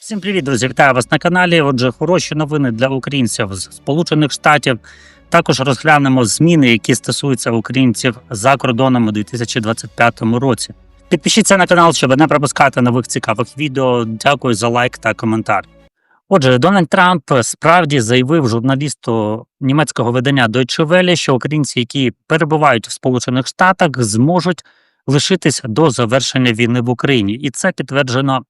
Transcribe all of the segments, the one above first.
Всім привіт, друзі! Вітаю вас на каналі. Отже, хороші новини для українців з Сполучених Штатів. Також розглянемо зміни, які стосуються українців за кордоном у 2025 році. Підпишіться на канал, щоб не пропускати нових цікавих відео. Дякую за лайк та коментар. Отже, Дональд Трамп справді заявив журналісту німецького видання Deutsche Welle, що українці, які перебувають в Сполучених Штатах, зможуть лишитись до завершення війни в Україні, і це підтверджено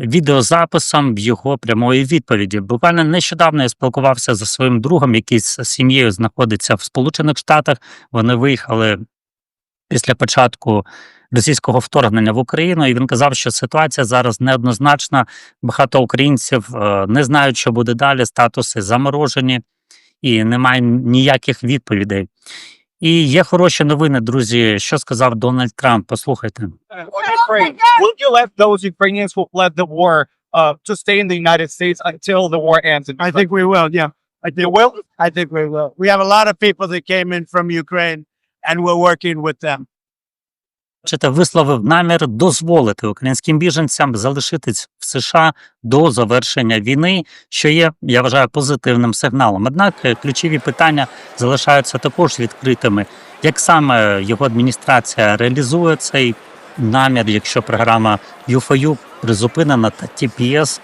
відеозаписом його прямої відповіді. Буквально нещодавно я спілкувався зі своїм другом, який з сім'єю знаходиться в Сполучених Штатах. Вони виїхали після початку російського вторгнення в Україну, і він казав, що ситуація зараз неоднозначна. Багато українців е, не знають, що буде далі. Статуси заморожені і немає ніяких відповідей. І є хороші новини, друзі. Що сказав Дональд Трамп? Послухайте. Uh, Will you let those Ukrainians who fled the war uh, to stay in the United States until the war ends? in I think we will. Yeah, I think will? I think we will. We have a lot of people that came in from Ukraine, and we're working with them. Бачите, висловив намір дозволити українським біженцям залишитись в США до завершення війни, що є, я вважаю, позитивним сигналом. Однак е, ключові питання залишаються також відкритими. Як саме його адміністрація реалізує цей намір, якщо програма UFOU призупинена та TPS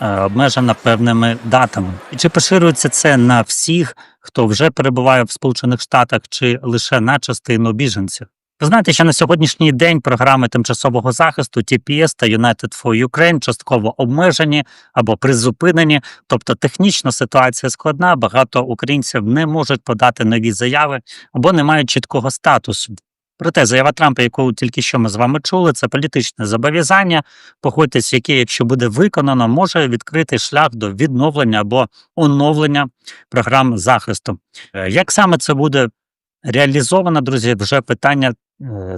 е, обмежена певними датами, і чи поширюється це на всіх, хто вже перебуває в Сполучених Штатах, чи лише на частину біженців? Ви знаєте, що на сьогоднішній день програми тимчасового захисту TPS та United for Ukraine частково обмежені або призупинені. Тобто технічна ситуація складна. Багато українців не можуть подати нові заяви або не мають чіткого статусу. Проте заява Трампа, яку тільки що ми з вами чули, це політичне зобов'язання, погодьтесь, яке, якщо буде виконано, може відкрити шлях до відновлення або оновлення програм захисту. Е, Як саме це буде реалізовано, друзі, вже питання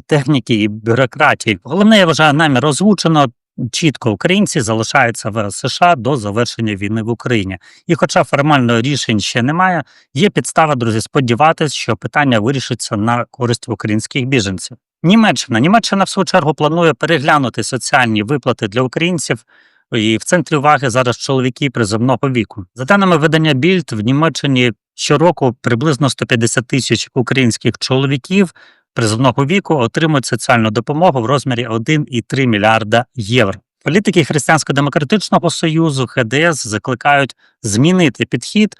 техніки і бюрократії. Головне, я вважаю, намір озвучено. Чітко українці залишаються в США до завершення війни в Україні. І, хоча формально рішень ще немає, є підстава, друзі, сподіватися, що питання вирішиться на користь українських біженців. Німеччина. Німеччина, в свою чергу, планує переглянути соціальні виплати для українців. І в центрі уваги зараз чоловіки призовного віку. За даними видання Більд, в Німеччині щороку приблизно 150 тисяч українських чоловіків призовного віку отримують соціальну допомогу в розмірі 1,3 мільярда євро. Політики Християнсько-демократичного союзу ХДС закликають змінити підхід,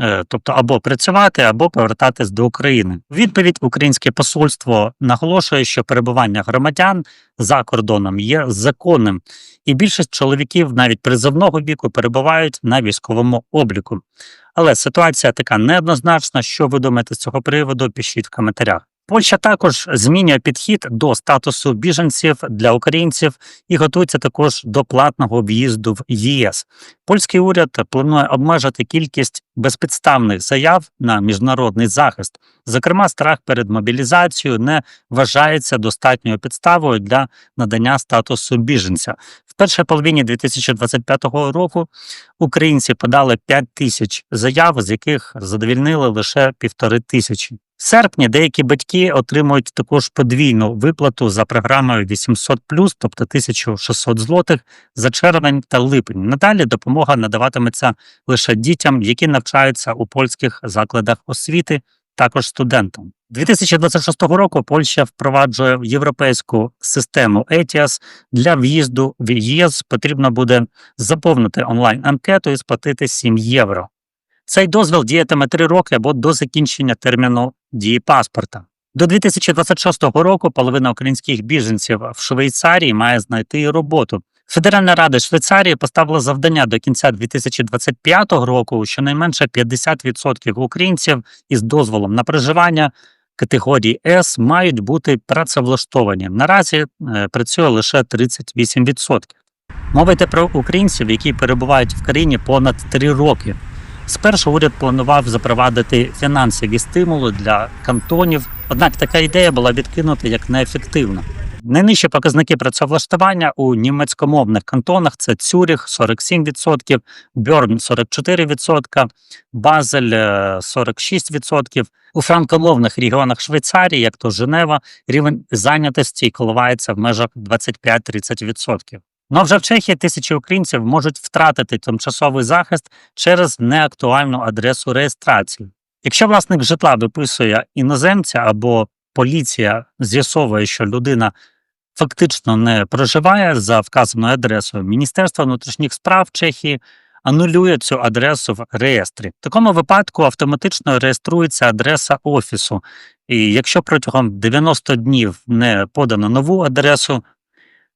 е, тобто або працювати, або повертатись до України. Відповідь українське посольство наголошує, що перебування громадян за кордоном є законним, і більшість чоловіків навіть призовного віку перебувають на військовому обліку. Але ситуація така неоднозначна. Що ви думаєте з цього приводу? Пишіть в коментарях. Польща також змінює підхід до статусу біженців для українців і готується також до платного в'їзду в ЄС. Польський уряд планує обмежити кількість безпідставних заяв на міжнародний захист. Зокрема, страх перед мобілізацією не вважається достатньою підставою для надання статусу біженця. В першій половині 2025 року українці подали 5 тисяч заяв, з яких задовільнили лише півтори тисячі. Серпні деякі батьки отримують також подвійну виплату за програмою 800+, тобто 1600 злотих за червень та липень. Надалі допомога надаватиметься лише дітям, які навчаються у польських закладах освіти, також студентам. 2026 року Польща впроваджує європейську систему ETIAS. Для в'їзду в ЄС потрібно буде заповнити онлайн-анкету і сплатити 7 євро. Цей дозвіл діятиме 3 роки або до закінчення терміну дії паспорта. До 2026 року половина українських біженців в Швейцарії має знайти роботу. Федеральна рада Швейцарії поставила завдання до кінця 2025 року, щонайменше 50% українців із дозволом на проживання категорії С мають бути працевлаштовані. Наразі е, працює лише 38%. Мова йде про українців, які перебувають в країні понад 3 роки. Спершу уряд планував запровадити фінансові стимули для кантонів, однак така ідея була відкинута як неефективна. Найнижчі показники працевлаштування у німецькомовних кантонах це Цюріх 47%, Бьорн 44%, Базель е, 46%. У франкомовних регіонах Швейцарії, як то Женева, рівень зайнятості коливається в межах 25-30%. Ну а вже в Чехії тисячі українців можуть втратити тимчасовий захист через неактуальну адресу реєстрації. Якщо власник житла виписує іноземця або поліція з'ясовує, що людина фактично не проживає за вказаною адресою, Міністерство внутрішніх справ Чехії анулює цю адресу в реєстрі. В такому випадку автоматично реєструється адреса офісу. І якщо протягом 90 днів не подано нову адресу,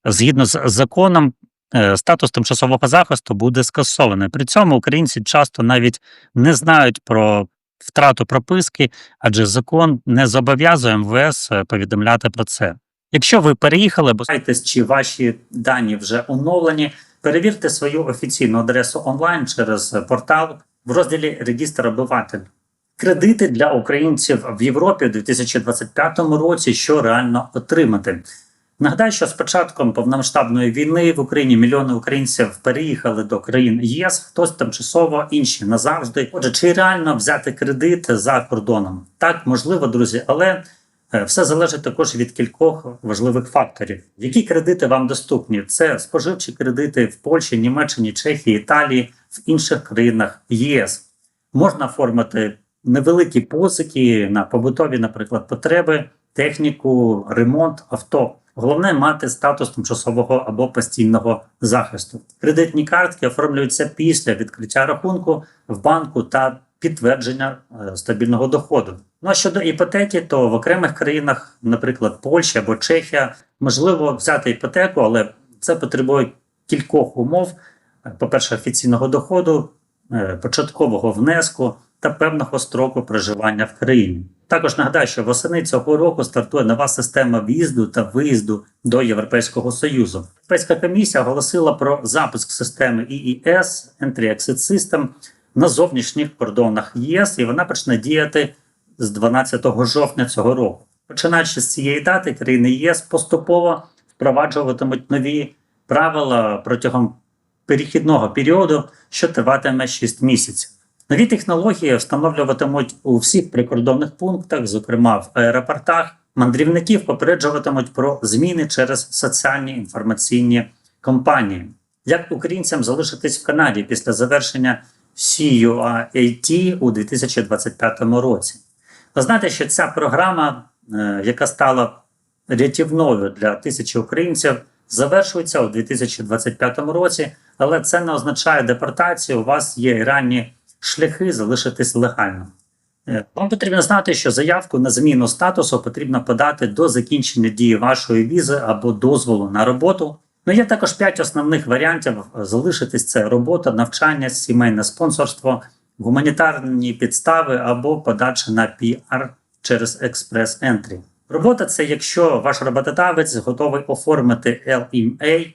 згідно з законом, е, статус тимчасового захисту буде скасований. При цьому українці часто навіть не знають про втрату прописки, адже закон не зобов'язує МВС е, повідомляти про це. Якщо ви переїхали, бо знаєтесь, чи ваші дані вже оновлені, перевірте свою офіційну адресу онлайн через портал в розділі Регістр обиватель. Кредити для українців в Європі у 2025 році, що реально отримати. Нагадаю, що з початком повномасштабної війни в Україні мільйони українців переїхали до країн ЄС, хтось тимчасово, інші назавжди. Отже, чи реально взяти кредит за кордоном? Так, можливо, друзі, але е, все залежить також від кількох важливих факторів. Які кредити вам доступні? Це споживчі кредити в Польщі, Німеччині, Чехії, Італії, в інших країнах ЄС. Можна оформити невеликі позики на побутові, наприклад, потреби, техніку, ремонт авто. Головне мати статус тимчасового або постійного захисту. Кредитні картки оформлюються після відкриття рахунку в банку та підтвердження е, стабільного доходу. Ну а щодо іпотеки, то в окремих країнах, наприклад, Польща або Чехія, можливо взяти іпотеку, але це потребує кількох умов: Е, по-перше, офіційного доходу, е, початкового внеску та певного строку проживання в країні. Також нагадаю, що восени цього року стартує нова система в'їзду та виїзду до Європейського Союзу. Європейська комісія оголосила про запуск системи EES Entry-Exit System на зовнішніх кордонах ЄС, і вона почне діяти з 12 жовтня цього року. Починаючи з цієї дати, країни ЄС поступово впроваджуватимуть нові правила протягом перехідного періоду, що триватиме 6 місяців. Нові технології встановлюватимуть у всіх прикордонних пунктах, зокрема в аеропортах. Мандрівників попереджуватимуть про зміни через соціальні інформаційні компанії. Як українцям залишитись в Канаді після завершення CUAT у 2025 році? Ви знаєте, що ця програма, е, яка стала рятівною для тисячі українців, завершується у 2025 році, але це не означає депортацію. У вас є ранні шляхи залишитись легально. Е, Вам потрібно знати, що заявку на зміну статусу потрібно подати до закінчення дії вашої візи або дозволу на роботу. Ну, є також п'ять основних варіантів залишитись: це робота, навчання, сімейне спонсорство, гуманітарні підстави або подача на PR через експрес ентрі. Робота це якщо ваш роботодавець готовий оформити LMA,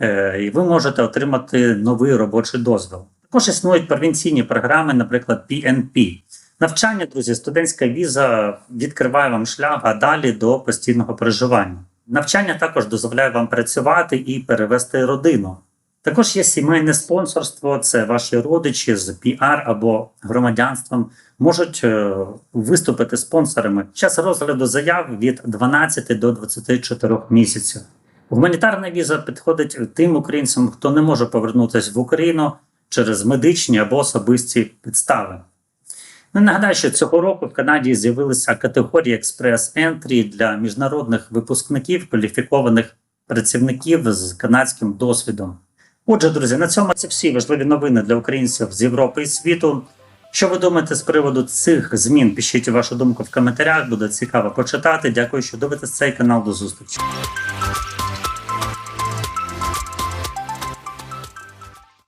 е, і ви можете отримати новий робочий дозвіл. Також існують провінційні програми, наприклад, PNP. Навчання, друзі, студентська віза відкриває вам шлях а далі до постійного проживання. Навчання також дозволяє вам працювати і перевести родину. Також є сімейне спонсорство, це ваші родичі з піар або громадянством можуть е, виступити спонсорами. Час розгляду заяв від 12 до 24 місяців. Гуманітарна віза підходить тим українцям, хто не може повернутися в Україну через медичні або особисті підстави. Ну, нагадаю, що цього року в Канаді з'явилися категорії експрес-ентрі для міжнародних випускників, кваліфікованих працівників з канадським досвідом. Отже, друзі, на цьому це всі важливі новини для українців з Європи і світу. Що ви думаєте з приводу цих змін? Пишіть вашу думку в коментарях, буде цікаво почитати. Дякую, що дивитесь цей канал. До зустрічі.